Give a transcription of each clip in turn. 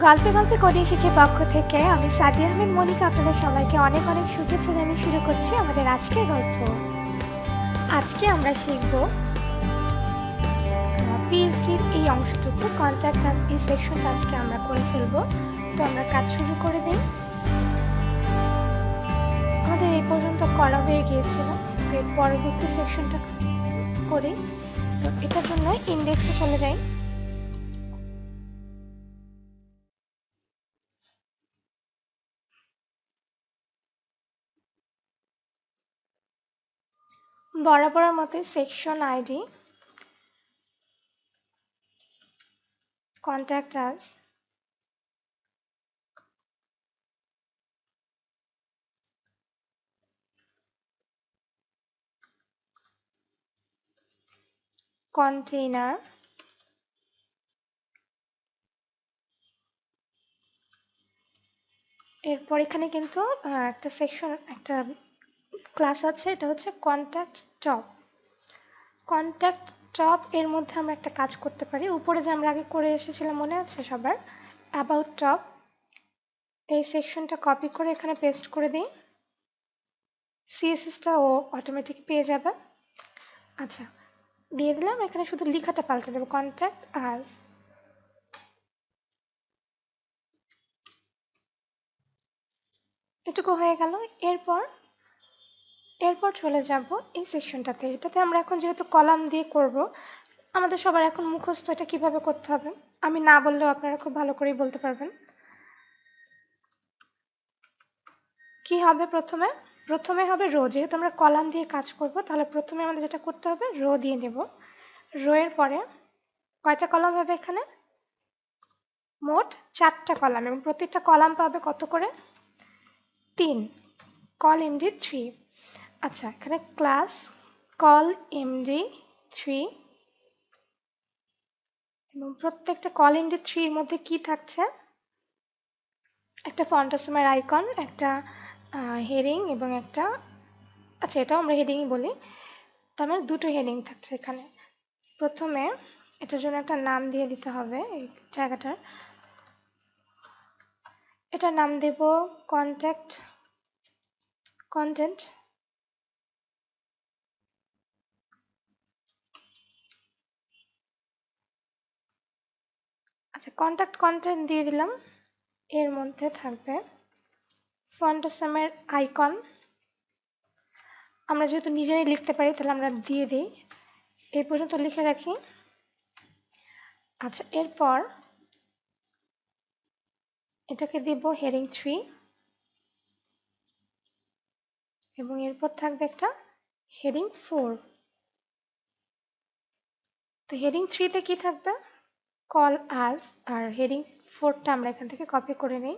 গল্পে গল্পে কোডিং শিখে পক্ষ থেকে আমি সাদি আহমেদ মনিকা আপনাদের সবাইকে অনেক অনেক শুভেচ্ছা জানিয়ে শুরু করছি আমাদের আজকের গল্প। আজকে আমরা শিখব পিএইচডির এই অংশটুকু কন্ট্যাক্ট এই সেকশনটা আজকে আমরা করে ফেলব। তো আমরা কাজ শুরু করে দিই। আমাদের এই পর্যন্ত করা হয়ে গিয়েছিল। তো এর পরবর্তী সেকশনটা করি। তো এটার জন্য ইন্ডেক্সে চলে যাই। বরাবরের মতোই section ID contact us. container. এরপর এখানে কিন্তু একটা সেকশন একটা ক্লাস আছে, এটা হচ্ছে কন্ট্যাক্ট টপ কন্ট্যাক্ট টপ এর মধ্যে আমরা একটা কাজ করতে পারি। উপরে যে আমরা আগে করে এসেছিলাম মনে আছে সবার? অ্যাবাউট টপ এই সেকশনটা কপি করে এখানে পেস্ট করে দিই। সিএসএসটা ও অটোমেটিক পেয়ে যাবে। আচ্ছা দিয়ে দিলাম, এখানে শুধু লেখাটা পাল্টে দেবো। কন্ট্যাক্ট আস এটুকু হয়ে গেল। এরপর এরপর চলে যাব এই সেকশনটাতে এটাতে আমরা এখন যেহেতু কলাম দিয়ে করব, আমাদের সবার এখন মুখস্থ এটা কীভাবে করতে হবে? আমি না বললেও আপনারা খুব ভালো করেই বলতে পারবেন। কি হবে প্রথমে? প্রথমে হবে রো। যেহেতু আমরা কলাম দিয়ে কাজ করব, তাহলে প্রথমে আমাদের যেটা করতে হবে, রো দিয়ে নেব। রো এর পরে কয়টা কলাম হবে এখানে? মোট চারটা কলাম এবং প্রত্যেকটা কলাম পাবে কত করে? তিন। কল এমডি থ্রি আচ্ছা এখানে ক্লাস কল এমডি থ্রি এবং প্রত্যেকটা কল এমডি থ্রির মধ্যে কি থাকছে? একটা ফন্টাসমের আইকন একটা হেডিং এবং একটা আচ্ছা এটাও আমরা হেডিংই বলি। তার মানে দুটো হেডিং থাকছে এখানে। প্রথমে এটার জন্য একটা নাম দিয়ে দিতে হবে এই জায়গাটার। এটার নাম দেব কন্ট্যাক্ট কন্টেন্ট আচ্ছা কন্ট্যাক্ট কন্টেন্ট দিয়ে দিলাম। এর মধ্যে থাকবে ফন্টসমের আইকন আমরা যেহেতু নিজেরাই লিখতে পারি, তাহলে আমরা দিয়ে দিই। এই পর্যন্ত লিখে রাখি। আচ্ছা এরপর এটাকে দিব হেডিং থ্রি এবং এরপর থাকবে একটা হেডিং ফোর তো হেডিং থ্রিতে কি থাকবে? কল আস আর হেডিং ফোরটা আমরা এখান থেকে কপি করে নিই।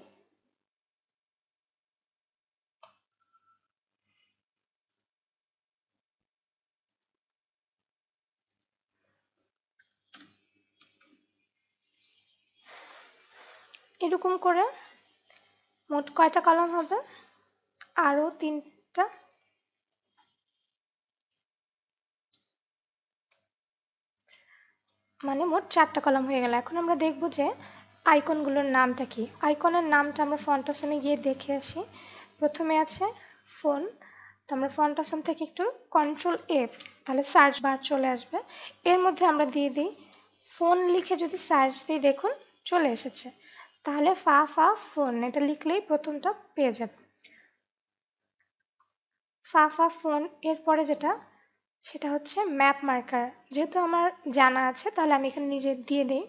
এরকম করে মোট কয়টা কলাম হবে? আরও তিনটা মানে মোট চারটা কলাম হয়ে গেল। এখন আমরা দেখব যে আইকনগুলোর নামটা কি। আইকনের নামটা আমরা ফন্টাসমে গিয়ে দেখে আসি। প্রথমে আছে ফোন তো আমরা ফন্টাসম থেকে একটু কন্ট্রোল এফ তাহলে সার্চ বার চলে আসবে। এর মধ্যে আমরা দিয়ে দিই ফোন লিখে যদি সার্চ দিই দেখুন, চলে এসেছে। তাহলে ফা ফা ফোন এটা লিখলেই প্রথমটা পেয়ে যাবে। ফা ফা ফোন এরপরে যেটা সেটা হচ্ছে ম্যাপ মার্কার যেহেতু আমার জানা আছে, তাহলে আমি এখানে নিজে দিয়ে দিই।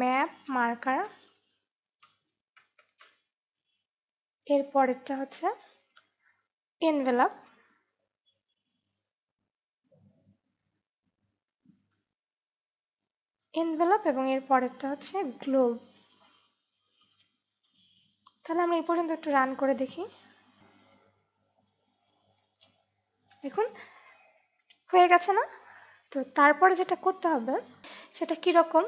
ম্যাপ মার্কার এর পরেরটা হচ্ছে এনভেলপ এনভেলপ এবং এর পরেরটা হচ্ছে গ্লোব তাহলে আমরা এই পর্যন্ত একটু রান করে দেখি। দেখুন হয়ে গেছে না? তো তারপরে যেটা করতে হবে, সেটা কীরকম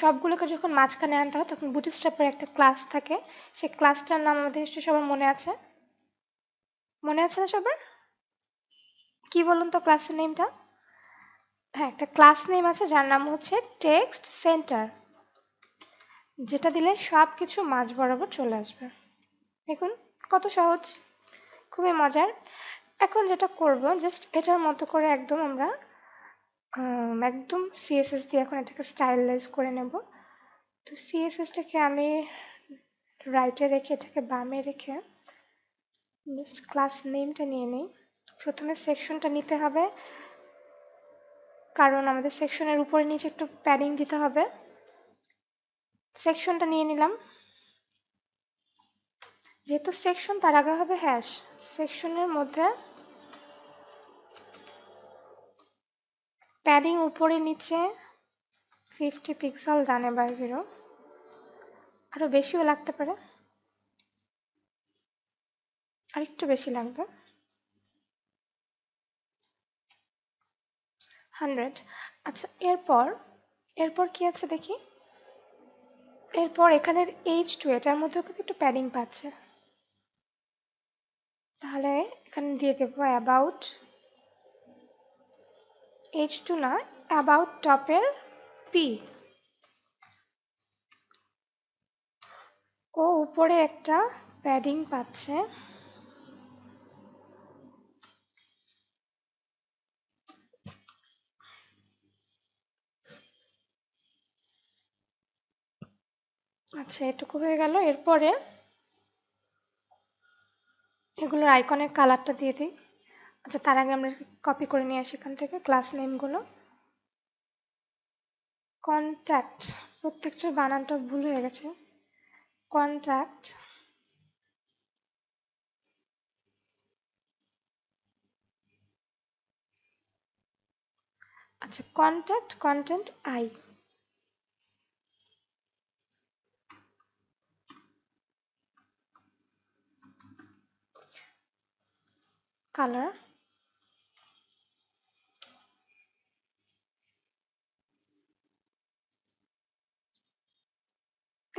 সবগুলোকে যখন মাঝখানে আনতে হয়, তখন বুটিস্ট্র্যাপের একটা ক্লাস থাকে। সেই ক্লাসটার নাম আমাদের নিশ্চয়ই সবার মনে আছে? মনে আছে না সবার? কি বলুন তো ক্লাসের নেমটা হ্যাঁ একটা ক্লাস নেম আছে, যার নাম হচ্ছে টেক্সট সেন্টার যেটা দিলে সব কিছু মাঝ বরাবর চলে আসবে। দেখুন, কত সহজ, খুবই মজার। এখন যেটা করব জাস্ট এটার মতো করে একদম আমরা একদম সিএসএস দিয়ে এখন এটাকে স্টাইলাইজ করে নেব। তো সিএসএসটাকে আমি রাইটে রেখে, এটাকে বামে রেখে জাস্ট ক্লাস নেমটা নিয়ে নিই। প্রথমে সেকশনটা নিতে হবে, কারণ আমাদের সেকশনের উপরে নিচে একটু প্যাডিং দিতে হবে। সেকশনটা নিয়ে নিলাম। যেহেতু সেকশন তার আগে হবে হ্যাশ সেকশনের মধ্যে প্যাডিং উপরে নিচে ফিফটি পিক্সেল ডানে বাই জিরো আরও বেশিও লাগতে পারে। আর একটু বেশি লাগবে। হান্ড্রেড আচ্ছা এরপর এরপর কি আছে দেখি? এরপর এখানের এইচ টু এটার মধ্যেও কিন্তু একটু প্যাডিং পাচ্ছে। তাহলে এখানে দিয়ে দেবো অ্যাবাউট এইচ না অ্যাবাউট টপের পি ও উপরে একটা প্যাডিং পাচ্ছে। আচ্ছা এটুকু হয়ে গেল। এরপরে এগুলোর আইকনের কালারটা দিয়ে দিই। আচ্ছা তার আগে আমরা কপি করে নিয়ে আসি এখান থেকে ক্লাস নেমগুলো কন্ট্যাক্ট প্রত্যেকটার বানানটা ভুল হয়ে গেছে। কন্ট্যাক্ট আচ্ছা কন্ট্যাক্ট কন্টেন্ট আই color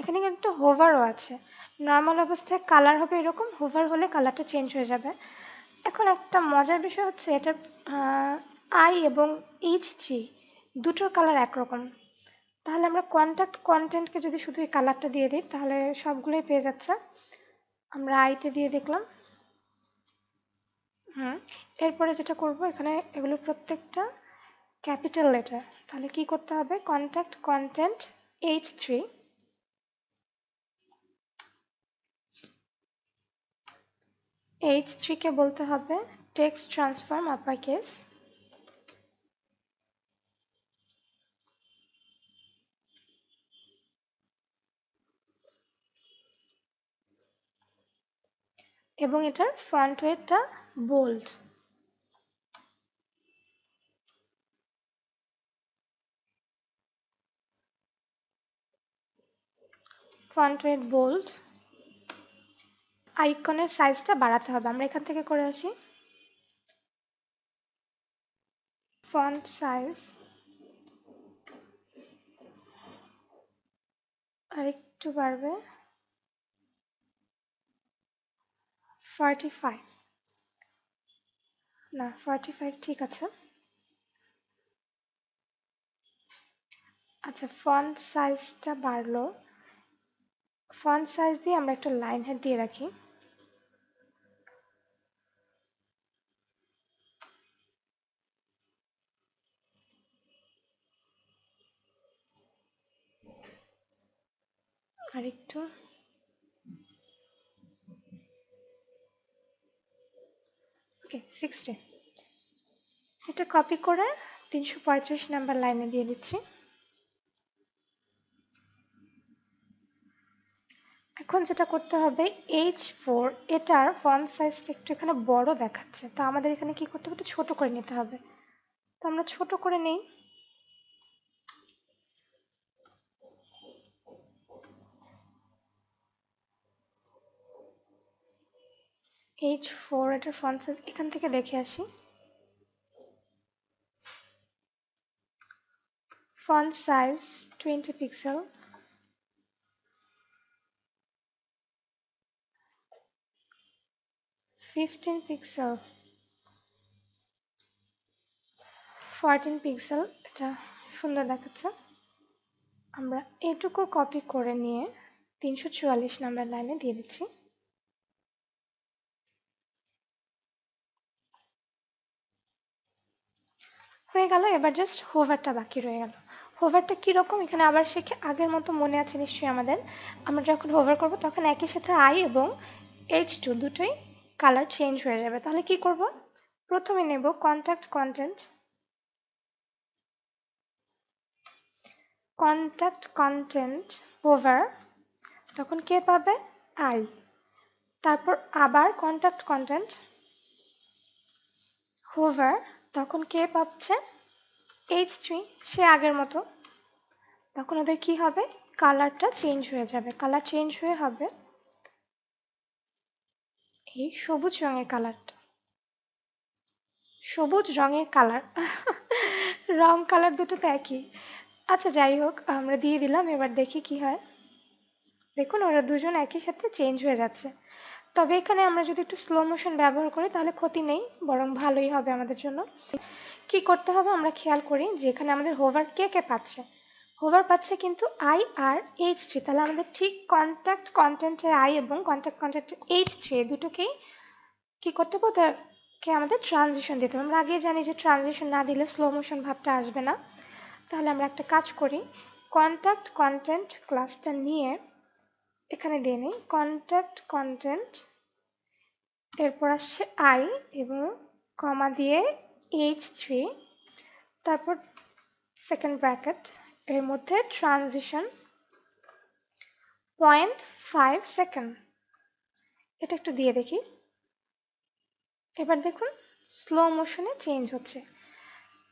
এখানে কিন্তু হোভারও আছে। নর্মাল অবস্থায় কালার হবে এরকম হোভার হলে কালারটা চেঞ্জ হয়ে যাবে। এখন একটা মজার বিষয় হচ্ছে এটার আই এবং এইচ থ্রি দুটোর কালার একরকম। তাহলে আমরা কন্ট্যাক্ট কন্টেন্টকে যদি শুধু এই কালারটা দিয়ে দিই, তাহলে সবগুলোই পেয়ে যাচ্ছে। আমরা আইতে দিয়ে দেখলাম। হুম, এরপরে যেটা করব, এখানে এগুলো প্রত্যেকটা ক্যাপিটাল লেটার তাহলে কি করতে হবে? Contact content H three H থ্রিকে বলতে হবে। টেক্সট ট্রান্সফর্ম আপার কেস এবং এটার ফ্রন্ট ওয়েটটা বোল্ড ফন্ট ওয়েট বোল্ড আইকনের সাইজটা বাড়াতে হবে। আমরা এখান থেকে করে আসি। ফন্ট সাইজ আর একটু বাড়বে। ফর্টি ফাইভ না ফর্টি ফাইভ ঠিক আছে। আচ্ছা ফন্ট সাইজটা বাড়লো। ফন্ট সাইজ দিয়ে আমরা একটা লাইন হেড দিয়ে রাখি। আর একটু ওকে সিক্সটি এটা কপি করে তিনশো পঁয়ত্রিশ নাম্বার লাইনে দিয়ে দিচ্ছি। এখন যেটা করতে হবে এইচ ফোর এটার ফন্ট সাইজটা একটু এখানে বড় দেখাচ্ছে। তো আমাদের এখানে কি করতে হবে? ছোট করে নিতে হবে। তো আমরা ছোট করে নেই। এইচ ফোর এটার ফন্ট সাইজ এখান থেকে দেখে আসি। Font size 20 pixel fifteen pixel fourteen pixel এটা সুন্দর দেখাচ্ছে। আমরা এটুকু কপি করে নিয়ে তিনশো চুয়াল্লিশ নাম্বার লাইনে দিয়ে দিচ্ছি। হয়ে গেল, এবার জাস্ট হোভারটা বাকি রয়ে গেল। হোভারটা কীরকম? এখানে আবার শিখে আগের মতো মনে আছে নিশ্চয়ই আমাদের। আমরা যখন হোভার করব, তখন একই সাথে আই এবং এইচ টু দুটোই কালার চেঞ্জ হয়ে যাবে। তাহলে কি করব? প্রথমে নেব contact content contact content hover তখন কে পাবে? আই তারপর আবার কন্ট্যাক্ট কন্টেন্ট হোভার তখন কে পাচ্ছে এইচ থ্রি সে আগের মতো। তখন ওদের কি হবে? কালারটা চেঞ্জ হয়ে যাবে। কালার চেঞ্জ হয়ে হবে এই সবুজ রঙের কালারটা। সবুজ রঙের কালার। রং কালার দুটো তো একই। আচ্ছা যাই হোক, আমরা দিয়ে দিলাম, এবার দেখি কি হয়। দেখুন, ওরা দুজন একই সাথে চেঞ্জ হয়ে যাচ্ছে। তবে এখানে আমরা যদি একটু স্লো মোশন ব্যবহার করি, তাহলে ক্ষতি নেই, বরং ভালোই হবে আমাদের জন্য। কি করতে হবে আমরা খেয়াল করি যে এখানে আমাদের হোভার কে কে পাচ্ছে? হোভার পাচ্ছে কিন্তু আই আর এইচ থ্রি তাহলে আমাদের ঠিক কন্ট্যাক্ট কন্টেন্টের আই এবং কন্ট্যাক্ট কন্টেন্টের এইচ থ্রি দুটোকেই কি করতে হবে? ওদেরকে আমাদের ট্রানজিশন দিতে হবে। আমরা আগেই জানি যে ট্রানজিশন না দিলে স্লো মোশন ভাবটা আসবে না। তাহলে আমরা একটা কাজ করি কন্ট্যাক্ট কন্টেন্ট ক্লাসটা নিয়ে এখানে দিয়ে নিই। কন্ট্যাক্ট কন্টেন্ট এরপর আসছে আই এবং কমা দিয়ে এইচ থ্রি তারপর সেকেন্ড ব্র্যাকেট এর মধ্যে ট্রানজিশন পয়েন্ট ফাইভ সেকেন্ড এটা একটু দিয়ে দেখি। এবার দেখুন স্লো মোশনে চেঞ্জ হচ্ছে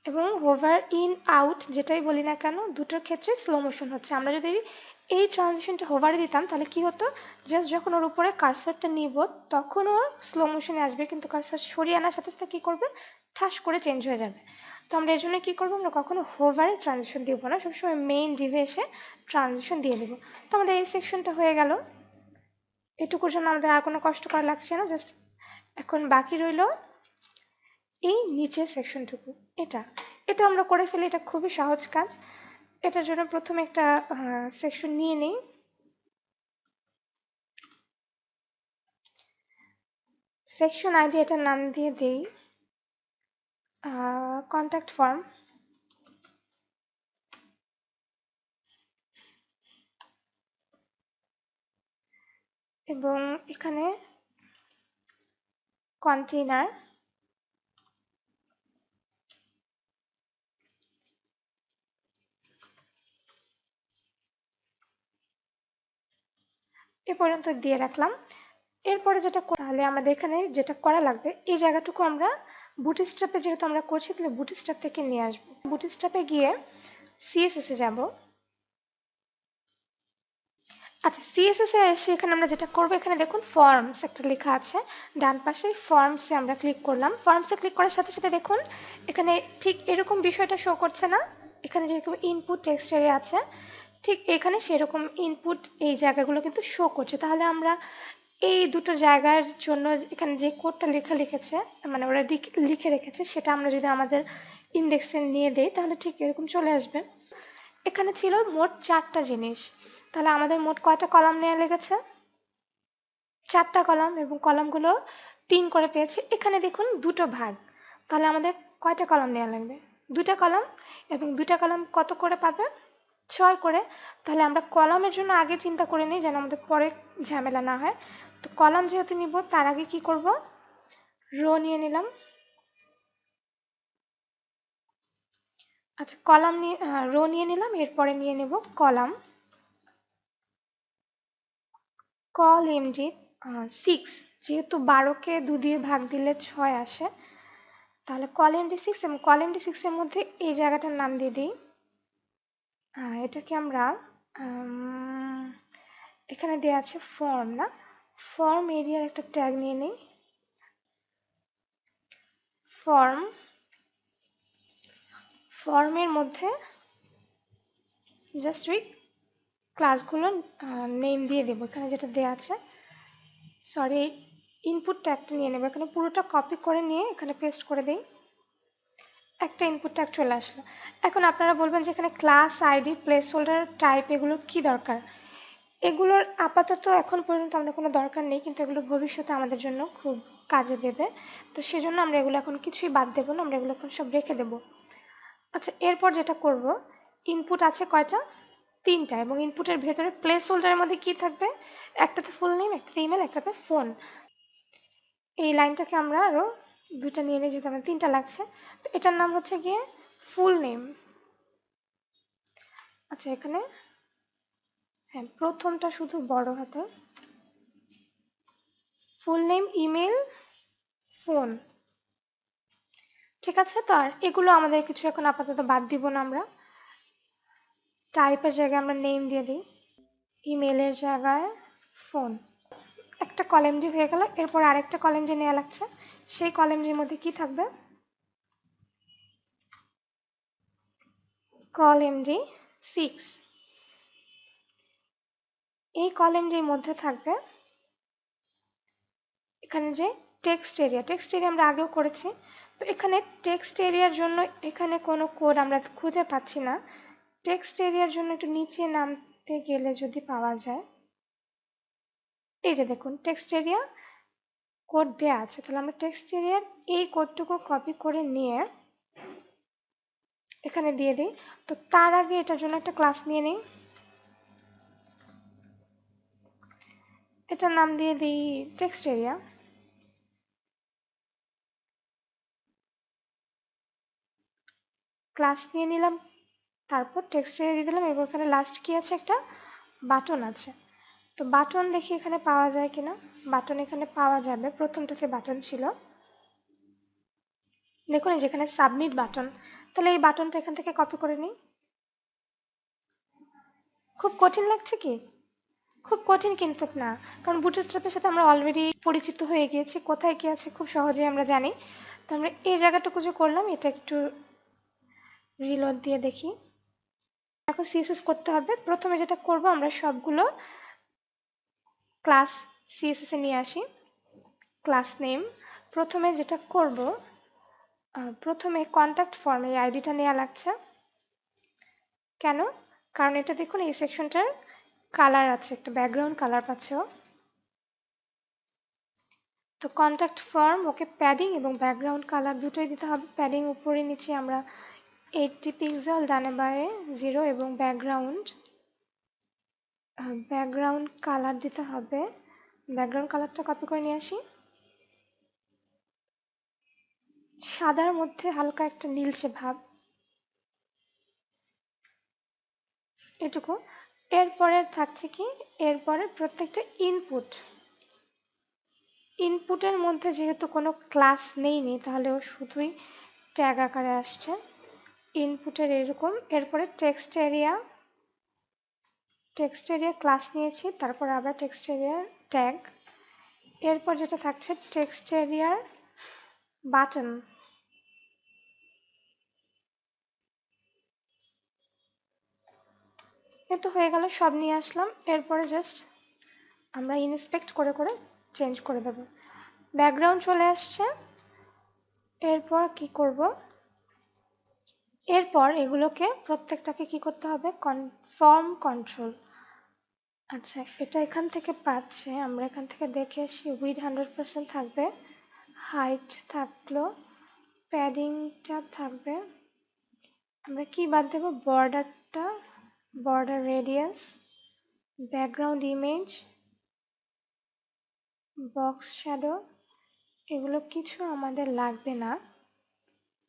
এবং হোভার ইন আউট যেটাই বলি না কেন, দুটোর ক্ষেত্রে স্লো মোশন হচ্ছে। আমরা যদি এই ট্রানজিশনটা হোভারে দিতাম, তাহলে কি হতো? জাস্ট যখন ওর উপরে কারসারটা নিব, তখন ওর স্লো মোশনে আসবে, কিন্তু কারসার সরিয়ে আনার সাথে সাথে কী করবে? ঠাস করে চেঞ্জ হয়ে যাবে। তো আমরা এর জন্য কী করব? আমরা কখনো হোভারে ট্রানজিশন দিব না, সবসময় মেইন ডিভে এসে ট্রানজিশন দিয়ে দেবো। তো আমাদের এই সেকশনটা হয়ে গেল। এটুকুর জন্য আমাদের আর কোনো কষ্ট করা লাগছে না জাস্ট এখন বাকি রইল এই নিচের সেকশনটুকু এটা। এটা আমরা করে ফেলি, এটা খুবই সহজ কাজ। এটার জন্য প্রথমে একটা সেকশন নিয়ে নিই। সেকশন আইডি এটার নাম দিয়ে দেই। কন্ট্যাক্ট ফর্ম এবং এখানে কন্টেইনার এ পর্যন্ত দিয়ে রাখলাম। এরপরে যেটা তাহলে আমাদের এখানে যেটা করা লাগবে, এই জায়গাটুকু আমরা বুট স্টাপে যেহেতু আমরা করছি, তাহলে বুট স্টাপ থেকে নিয়ে আসব। বুট স্টাপে গিয়ে সিএসএসে যাব। আচ্ছা সিএসএস এ এসে এখানে আমরা যেটা করব, এখানে দেখুন ফর্মস একটা লেখা আছে। ডান পাশে ফর্মসে আমরা ক্লিক করলাম। ফর্মসে ক্লিক করার সাথে সাথে দেখুন, এখানে ঠিক এরকম বিষয়টা শো করছে না। এখানে যেরকম ইনপুট টেক্সট এরিয়া আছে ঠিক এখানে সেরকম ইনপুট এই জায়গাগুলো কিন্তু শো করছে। তাহলে আমরা এই দুটো জায়গার জন্য এখানে যে কোডটা লেখা লিখেছে মানে ওরা লিখে রেখেছে, সেটা আমরা যদি আমাদের ইন্ডেক্সে নিয়ে দেই, তাহলে ঠিক এরকম চলে আসবে। এখানে ছিল মোট চারটা জিনিস। তাহলে আমাদের মোট কয়টা কলাম নেওয়া লেগেছে? চারটা কলাম এবং কলামগুলো তিন করে পেয়েছি। এখানে দেখুন দুটো ভাগ। তাহলে আমাদের কয়টা কলাম নেওয়া লাগবে? দুটা কলাম এবং দুটা কলাম কত করে পাবে? ছয় করে, তাহলে আমরা কলামের জন্য আগে চিন্তা করে নিই যেন আমাদের পরে ঝামেলা না হয়। তো কলাম যেহেতু নিব, তার আগে কি করব? রো নিয়ে নিলাম। আচ্ছা কলাম নিয়ে রো নিয়ে নিলাম, এরপরে নিয়ে নেব কলাম। কল এমডি সিক্স যেহেতু বারোকে দু দিয়ে ভাগ দিলে ছয় আসে, তাহলে কল এমডি সিক্স এবং কল এমডি সিক্সের মধ্যে এই জায়গাটার নাম দিয়ে দিই। এটাকে আমরা এখানে দেওয়া আছে ফর্ম না? ফর্ম এরিয়ার একটা ট্যাগ নিয়ে নিই। ফর্ম ফর্মের মধ্যে জাস্ট উই ক্লাসগুলো নেম দিয়ে দেবো। এখানে যেটা দেওয়া আছে সরি ইনপুট ট্যাগটা নিয়ে নেব। এখানে পুরোটা কপি করে নিয়ে এখানে পেস্ট করে দিই। একটা ইনপুট ট্যাগ চলে আসলো। এখন আপনারা বলবেন যে এখানে class ID placeholder type এগুলো কি দরকার? এগুলোর আপাতত এখন পর্যন্ত আমাদের কোনো দরকার নেই, কিন্তু এগুলো ভবিষ্যতে আমাদের জন্য খুব কাজে দেবে। তো সেজন্য আমরা এগুলো এখন কিছুই বাদ দেবো না, আমরা এগুলো এখন সব রেখে দেব। আচ্ছা এরপর যেটা করব ইনপুট আছে কয়টা? তিনটা, এবং ইনপুটের ভেতরে প্লেস হোল্ডারের মধ্যে কি থাকবে? একটাতে ফুল নেম একটাতে ইমেল একটাতে ফোন এই লাইনটাকে আমরা আরও দুইটা নিয়ে নিয়ে যেতে আমার তিনটা লাগছে। তো এটার নাম হচ্ছে গিয়ে ফুল নেম আচ্ছা এখানে হ্যাঁ প্রথমটা শুধু বড় হাতের ফুল নেম ইমেল ফোন ঠিক আছে? তো আর এগুলো আমাদের কিছু এখন আপাতত বাদ দিব না আমরা। টাইপের জায়গায় আমরা নেম দিয়ে দিই। ইমেলের জায়গায় ফোন একটা কলেম ডি হয়ে গেল। এরপর আরেকটা কলেম ডি নেওয়া লাগছে। সেই কলেম ডির মধ্যে কি থাকবে? কলেম ডি সিক্স এই কলেম ডির মধ্যে থাকবে এখানে যে টেক্সট এরিয়া টেক্সট এরিয়া আমরা আগেও করেছি। তো এখানে টেক্সট এরিয়ার জন্য এখানে কোনো কোড আমরা খুঁজে পাচ্ছি না। টেক্সট এরিয়ার জন্য একটু নিচে নামতে গেলে যদি পাওয়া যায় এই যে দেখুন টেক্সট এরিয়া কোড দেওয়া আছে। তাহলে আমরা টেক্সট এরিয়ার এই কোডটুকু কপি করে নিয়ে এখানে দিয়ে দিই। তো তার আগে এটার জন্য একটা ক্লাস নিয়ে নিই। এটার নাম দিয়ে দিই টেক্সট এরিয়া ক্লাস নিয়ে নিলাম, তারপর টেক্সট এরিয়া দিয়ে দিলাম। এবং এখানে লাস্ট কি আছে? একটা বাটন আছে। তো বাটন দেখি এখানে পাওয়া যায় কিনা? বাটন এখানে পাওয়া যাবে। প্রথমটাতে বাটন ছিল। দেখুন যেখানে সাবমিট বাটন। তাহলে এই বাটনটা এখান থেকে কপি করে নিই। খুব কঠিন লাগছে কি? খুব কঠিন কিন্তু না। কারণ বুটস্ট্র্যাপের সাথে আমরা অলরেডি পরিচিত হয়ে গিয়েছি। কোথায় কি আছে খুব সহজেই আমরা জানি। তো আমরা এই জায়গাটুকু যে করলাম, এটা একটু রিলোড দিয়ে দেখি। এখন সিএসএস করতে হবে। প্রথমে যেটা করব, আমরা সবগুলো ক্লাস সিএসএস নিয়ে আসি। Class name. প্রথমে যেটা করব প্রথমে কন্ট্যাক্ট ফর্মে এই আইডিটা নেওয়া লাগছে। কেন? কারণ এটা দেখুন, এই সেকশনটার কালার আছে, একটা ব্যাকগ্রাউন্ড কালার পাচ্ছে ও। তো কন্ট্যাক্ট ফর্ম ওকে প্যাডিং এবং ব্যাকগ্রাউন্ড কালার দুটোই দিতে হবে। প্যাডিং উপরে নিচে আমরা এইটটি পিক্সেল ডানে বায়ে জিরো এবং ব্যাকগ্রাউন্ড ব্যাকগ্রাউন্ড কালার দিতে হবে। ব্যাকগ্রাউন্ড কালারটা কপি করে নিয়ে আসি। সাদার মধ্যে হালকা একটা নীলচে ভাব। এটুকু। এরপরে থাকছে কি? এরপরে প্রত্যেকটা ইনপুট ইনপুটের মধ্যে যেহেতু কোনো ক্লাস নেইনি তাহলে ও শুধুই ট্যাগ আকারে আসছে। ইনপুটের এরকম। এরপরে text area text area class নিয়েছি, তারপর আবার টেক্সট এরিয়ার ট্যাগ এরপর যেটা থাকছে টেক্সট এরিয়ার বাটন এ তো হয়ে গেল, সব নিয়ে আসলাম। এরপরে জাস্ট আমরা ইনস্পেক্ট করে করে চেঞ্জ করে দেব। ব্যাকগ্রাউন্ড চলে আসছে। এরপর কি করব? এরপর এগুলোকে প্রত্যেকটাকে কি করতে হবে? কনফর্ম কন্ট্রোল আচ্ছা এটা এখান থেকে পাচ্ছে, আমরা এখান থেকে দেখে আসি উইড হান্ড্রেড পার্সেন্ট থাকবে হাইট থাকল প্যাডিংটা থাকবে, আমরা কি বাদ দেব? বর্ডারটা border radius background image box shadow এগুলো কিছু আমাদের লাগবে না।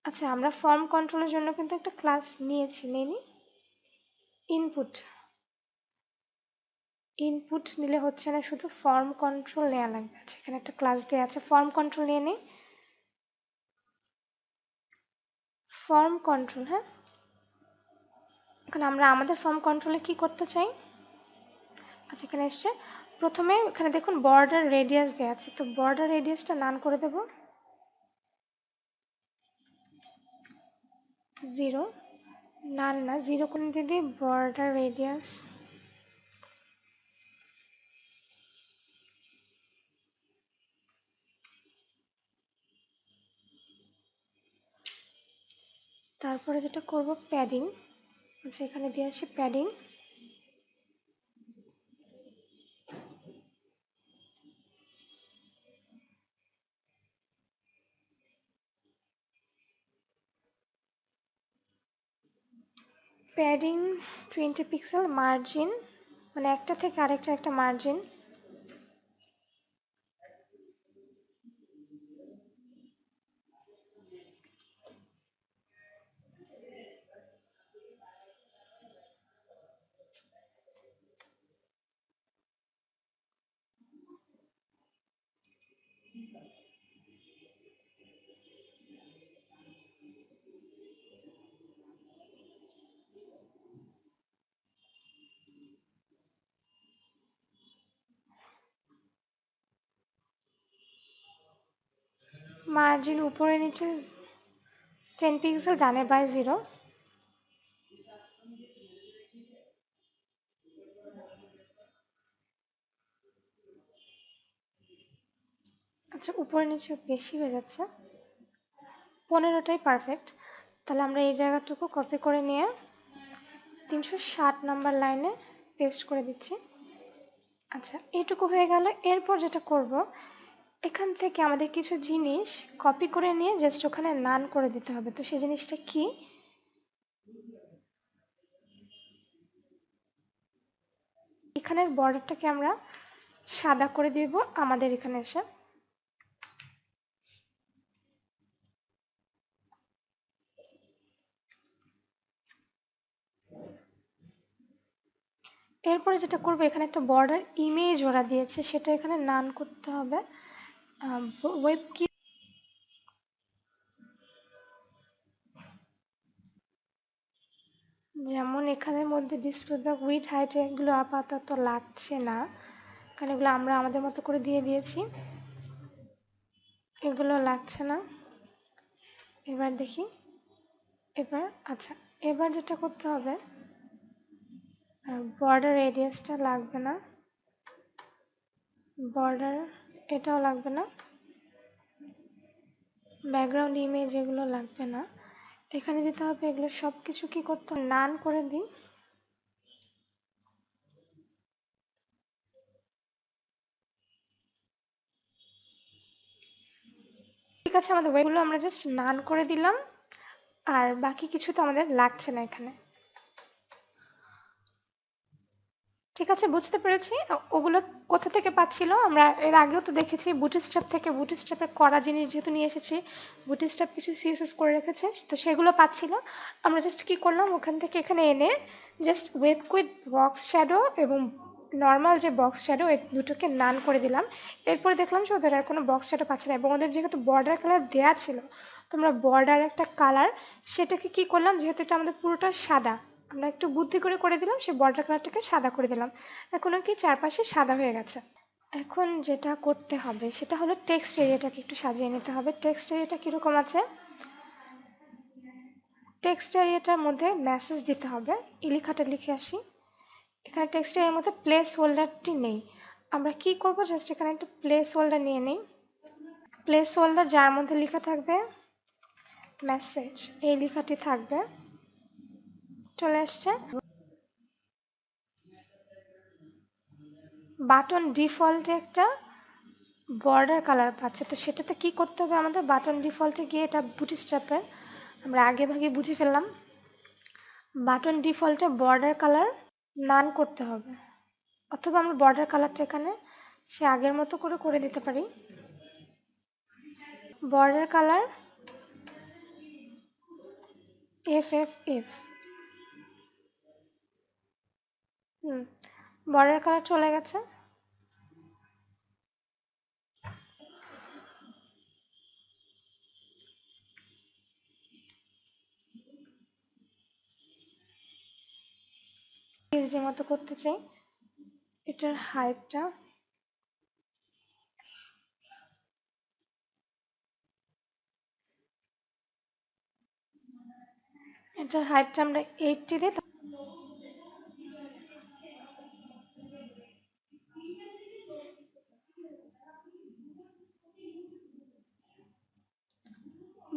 আচ্ছা আমরা ফর্ম কন্ট্রোলের জন্য কিন্তু একটা ক্লাস নিয়েছি নিনি ইনপুট ইনপুট নিলে হচ্ছে না, শুধু ফর্ম কন্ট্রোল নেওয়া লাগবে এখানে একটা ক্লাস দেওয়া আছে ফর্ম কন্ট্রোল নিয়ে নিই। ফর্ম কন্ট্রোল হ্যাঁ? এখন আমরা আমাদের ফর্ম কন্ট্রোলে কি করতে চাই? আচ্ছা এখানে এসছে। প্রথমে এখানে দেখুন বর্ডার রেডিয়াস দেওয়া আছে। তো বর্ডার রেডিয়াসটা নান করে দেব। জিরো নান না জিরো করে দিয়ে দিই? বর্ডার রেডিয়াস তারপরে যেটা করব প্যাডিং আচ্ছা এখানে দিয়ে আসি padding padding twenty pixel margin মানে একটা থেকে আরেকটা একটা মার্জিন মার্জিন উপরে নিচে টেন পিক্সেল ডানে বাই জিরো আচ্ছা উপরে নিচে বেশি হয়ে যাচ্ছে। পনেরোটাই পারফেক্ট তাহলে আমরা এই জায়গাটুকু কপি করে নিয়ে তিনশো ষাট নাম্বার লাইনে পেস্ট করে দিচ্ছি। আচ্ছা এইটুকু হয়ে গেল। এরপর যেটা করব এখান থেকে আমাদের কিছু জিনিস কপি করে নিয়ে জাস্ট ওখানে নান করে দিতে হবে। তো সেই জিনিসটা কি? এখানের বর্ডারটাকে আমরা সাদা করে দিব আমাদের এখানে এসে। এরপরে যেটা করব, এখানে একটা বর্ডার ইমেজ ওরা দিয়েছে, সেটা এখানে নান করতে হবে। ওয়েব কি যেমন এখানের মধ্যে ডিসপ্লে উইথ হাইট এগুলো আপাতত লাগছে না। কারণ এগুলো আমরা আমাদের মতো করে দিয়ে দিয়েছি। এগুলো লাগছে না। এবার দেখি। এবার আচ্ছা এবার যেটা করতে হবে বর্ডার রেডিয়াসটা লাগবে না। বর্ডার এটাও লাগবে না। ব্যাকগ্রাউন্ড ইমেজ এগুলো লাগবে না। এখানে দিতে হবে এগুলো সব কিছু কি করতে নান করে দিই। ঠিক আছে আমাদের ওইগুলো আমরা জাস্ট নান করে দিলাম। আর বাকি কিছু তো আমাদের লাগছে না এখানে। ঠিক আছে, বুঝতে পেরেছি। ওগুলো কোথা থেকে পাচ্ছিল? আমরা এর আগেও তো দেখেছি বুটিস্ট্যাপ থেকে বুটিস্ট্যাপের করা জিনিস যেহেতু নিয়ে এসেছি বুটিস্ট্যাপ কিছু সিএসএস করে রেখেছে, তো সেগুলো পাচ্ছিল। আমরা জাস্ট কি করলাম? ওখান থেকে এখানে এনে জাস্ট ওয়েব বক্স শ্যাডো এবং নর্মাল যে বক্স শ্যাডো এই দুটোকে নান করে দিলাম। এরপরে দেখলাম যে ওদের আর কোনো বক্স শ্যাডো পাচ্ছে না এবং ওদের যেহেতু বর্ডার কালার দেয়া ছিল, তোমরা বর্ডার একটা কালার সেটাকে কি করলাম? যেহেতু এটা আমাদের পুরোটা সাদা আমরা একটু বুদ্ধি করে করে দিলাম সে বর্ডার কালারটাকে সাদা করে দিলাম। এখনও কি চারপাশে সাদা হয়ে গেছে? এখন যেটা করতে হবে, সেটা হলো টেক্সট এরিয়াটাকে একটু সাজিয়ে নিতে হবে। টেক্সট এরিয়াটা কীরকম আছে? টেক্সট এরিয়াটার মধ্যে মেসেজ দিতে হবে। এই লেখাটা লিখে আসি। এখানে টেক্সট এরিয়ার মধ্যে প্লেস হোল্ডারটি নেই। আমরা কি করব? জাস্ট এখানে একটু প্লেস হোল্ডার নিয়ে নিই। প্লেস হোল্ডার যার মধ্যে লেখা থাকবে মেসেজ এই লেখাটি থাকবে। চলে আসছে। বাটন ডিফল্টে একটা বর্ডার কালার পাচ্ছে। তো সেটাতে কি করতে হবে আমাদের? বাটন ডিফল্টে গিয়ে এটা বুটি স্ট্যাপের আমরা আগে ভাগে বুঝে ফেললাম। বাটন ডিফল্টে বর্ডার কালার নান করতে হবে। অথবা আমরা বর্ডার কালারটা এখানে সে আগের মতো করে করে দিতে পারি। Border colour F F F. Border colour চলে গেছে। পিএইচডি মতো করতে চাই। এটার হাইটটা এটার হাইটটা আমরা এইটটি দিই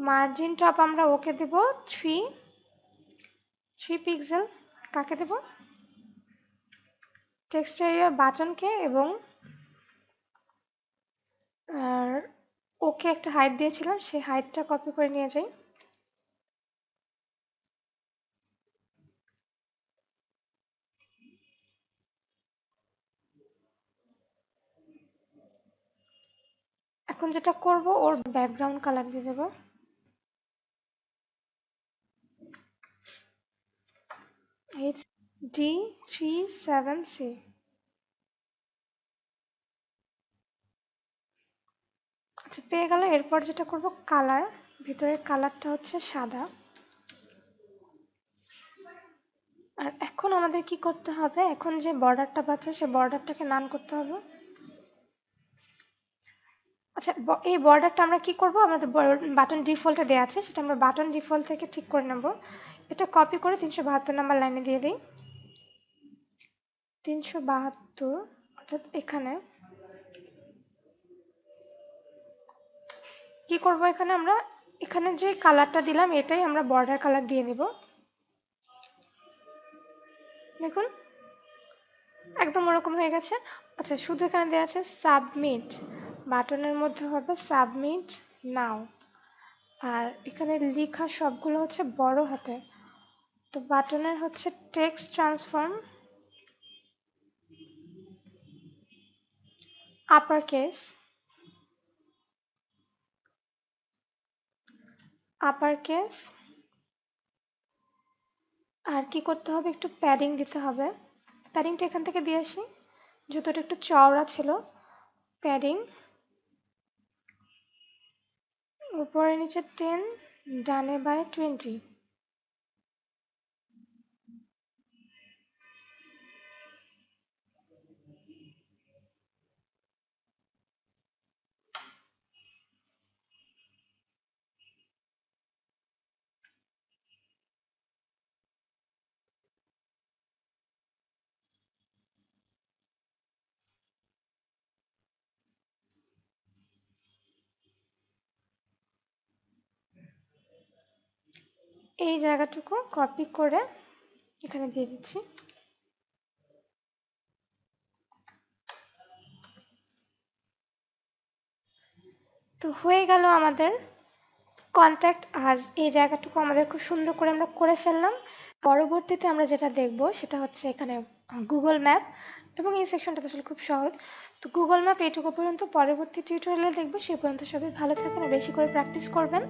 মার্জিন টপ আমরা ওকে দেব থ্রি থ্রি পিক্সেল কাকে দেব? টেক্সট এরিয়া বাটনকে এবং, আর ওকে একটা হাইট দিয়েছিলাম, সেই হাইটটা কপি করে নিয়ে যাই। এখন যেটা করব, ওর ব্যাকগ্রাউন্ড কালার দিয়ে দেবো। It's D37C. আচ্ছা পেয়ে গেল এরপর যেটা করব কালার ভিতরের কালারটা হচ্ছে সাদা। আর এখন আমাদের কি করতে হবে? এখন যে বর্ডারটা পাচ্ছে, সে বর্ডারটাকে নান করতে হবে। আচ্ছা এই বর্ডারটা আমরা কি করব? আমাদের বাটন ডিফল্টে দেওয়া আছে, সেটা আমরা বাটন ডিফল্ট থেকে ঠিক করে নেব। এটা কপি করে তিনশো বাহাত্তর নাম্বার লাইনে দিয়ে দিই। তিনশো বাহাত্তর, অর্থাৎ এখানে। কি করব এখানে আমরা? এখানে যে কালারটা দিলাম, এটাই আমরা বর্ডার কালার দিয়ে দিব দেখুন, একদম ওরকম হয়ে গেছে। আচ্ছা শুধু এখানে দেওয়া আছে সাবমিট বাটনের মধ্যে হবে সাবমিট নাও আর এখানে লেখা সবগুলো হচ্ছে বড় হাতে। তো বাটনের হচ্ছে text transform upper case upper case আর কি করতে হবে? একটু প্যাডিং দিতে হবে। প্যাডিংটা এখান থেকে দিয়ে আসি। জুতোটা একটু চওড়া ছিল। প্যাডিং উপরে নিচে টেন ডানে বাই টোয়েন্টি এই জায়গাটুকু কপি করে এখানে দিয়ে দিচ্ছি। তো হয়ে গেল আমাদের কন্ট্যাক্ট আজ এই জায়গাটুকু আমাদের খুব সুন্দর করে আমরা করে ফেললাম। পরবর্তীতে আমরা যেটা দেখব সেটা হচ্ছে এখানে গুগল ম্যাপ এবং এই সেকশনটা আসলে খুব সহজ। তো গুগল ম্যাপ এইটুকু পর্যন্ত পরবর্তী টিউটোরিয়ালে দেখব। সে পর্যন্ত সবাই ভালো থাকেন বেশি করে প্র্যাকটিস করবেন।